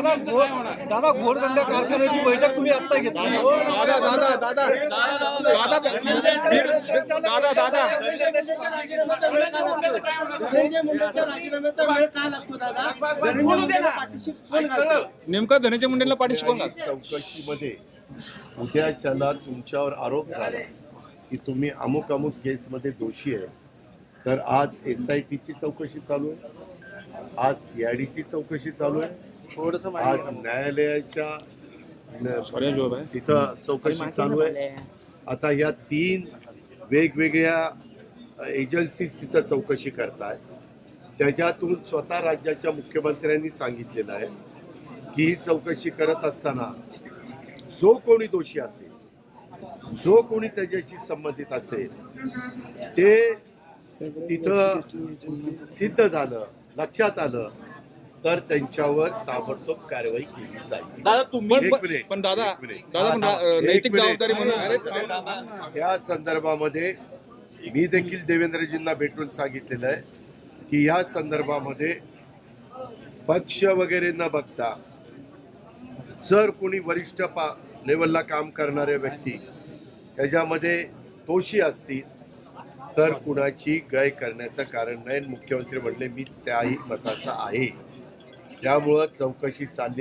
दादा घोड दादा घोडदंड्या कारखान्याची बैठक तुम्ही आता घेतली. दादा दादा दादा दादा दादा. दादा धनंजय मुंडेच्या राजीनाम्याचा वेळ का लागतो दादा. धनंजय मुंडेला पाठीशी कोण घालतं नेमकं धनंजय मुंडेला पाठीशी कोण घालतं? चौकशीमध्ये उद्याच्याला तुमच्यावर आरोप झाला की तुम्ही अमुक अमुक केसमध्ये दोषी आहे तर आज एस आय टीची चौकशी चालू आहे आज सी आय डीची चौकशी चालू आहे आज न्यायालयाच्या पर्याय जॉब आहे. तिथं चौकशी चालू आहे. आता या तीन वेगवेगळ्या एजन्सीज तिथं चौकशी करताय. त्याच्यातून स्वतः राज्याच्या मुख्यमंत्र्यांनी सांगितलेलं आहे की ही चौकशी करत असताना जो कोणी दोषी असेल जो कोणी त्याच्याशी संबंधित असेल ते तिथं सिद्ध झालं लक्षात आलं तर त्यांच्यावर ताबडतोब कारवाई केली जाईल. दादा तुम्ही एक पण- मिनिट, पण दादा एक मिनिट. दादा पण रा- एक नैतिक. जबाबदारी म्हणून या संदर्भामध्ये मी देखील देवेंद्रजींना भेटून सांगितलेलं आहे की या संदर्भामध्ये पक्ष वगैरे न बघता जर कोणी वरिष्ठ पा लेवलला काम करणारे व्यक्ती त्याच्यामध्ये दोषी असतील तर कुणाची गय करण्याचं कारण नाही. मुख्यमंत्री म्हणले मी त्याही मताचा आहे. त्यामुळं चौकशी चालली